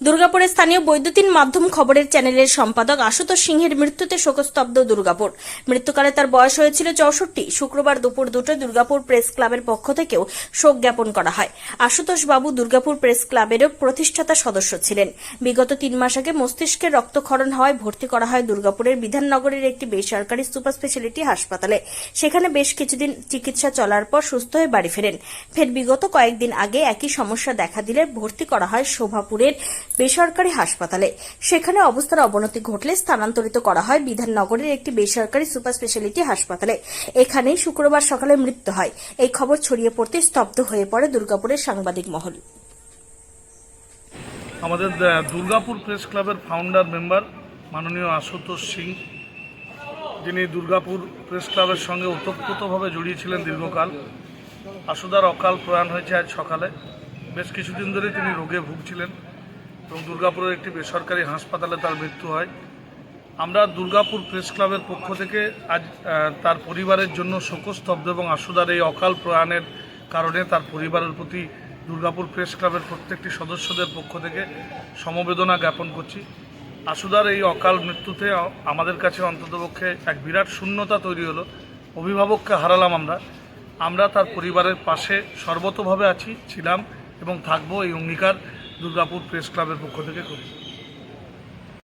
দুর্গাপুরের স্থানীয় বৈদ্যুতিন মাধ্যম খবরের চ্যানেলের সম্পাদক আশুতোষ সিংহের মৃত্যুতে শোকস্তব্ধ দুর্গাপুর। মৃত্যুকালে তার বয়স হয়েছিল চৌষট্টি। শুক্রবার দুপুর দুটোয় দুর্গাপুর প্রেস ক্লাবের পক্ষ থেকেও শোক জ্ঞাপন করা হয়। আশুতোষ বাবু দুর্গাপুর প্রেস ক্লাবেরও প্রতিষ্ঠাতা সদস্য ছিলেন। বিগত তিন মাস আগে মস্তিষ্কের রক্তক্ষরণ হওয়ায় ভর্তি করা হয় দুর্গাপুরের বিধাননগরের একটি বেসরকারি সুপার স্পেশালিটি হাসপাতালে। সেখানে বেশ কিছুদিন চিকিৎসা চলার পর সুস্থ হয়ে বাড়ি ফেরেন। ফের বিগত কয়েকদিন আগে একই সমস্যা দেখা দিলে ভর্তি করা হয় শোভাপুরের বেসরকারি হাসপাতালে। সেখানে অবস্থার অবনতি ঘটলে স্থানান্তরিত করা হয় বিধাননগরের একটি বেসরকারি সুপার স্পেশালিটি হাসপাতালে। এখানেই শুক্রবার সকালে মৃত্যু হয়। এই খবর ছড়িয়ে পড়তে স্তব্ধ হয়ে পড়ে দুর্গাপুরের সাংবাদিক মহল। আমাদের দুর্গাপুর প্রেস ক্লাবের ফাউন্ডার মেম্বার মাননীয় আশুতোষ সিং, যিনি দুর্গাপুর প্রেস ক্লাবের সঙ্গে ওতপ্রোতভাবে জড়িয়েছিলেন দীর্ঘকাল। আশুদার অকাল প্রয়াণ হয়েছে আজ সকালে। বেশ কিছুদিন ধরে তিনি রোগে ভুগছিলেন। এবং দুর্গাপুরের একটি বেসরকারি হাসপাতালে তার মৃত্যু হয়। আমরা দুর্গাপুর প্রেস ক্লাবের পক্ষ থেকে আজ তার পরিবারের জন্য শোকস্তব্ধ এবং আশুদার এই অকাল প্রয়াণের কারণে তার পরিবারের প্রতি দুর্গাপুর প্রেস ক্লাবের প্রত্যেকটি সদস্যদের পক্ষ থেকে সমবেদনা জ্ঞাপন করছি। আশুদার এই অকাল মৃত্যুতে আমাদের কাছে অন্ততপক্ষে এক বিরাট শূন্যতা তৈরি হলো। অভিভাবককে হারালাম আমরা। আমরা তার পরিবারের পাশে সর্বতভাবে আছি, ছিলাম এবং থাকব এই অঙ্গীকার। দুর্গাপুর প্রেস ক্লাবের পক্ষ থেকে করি।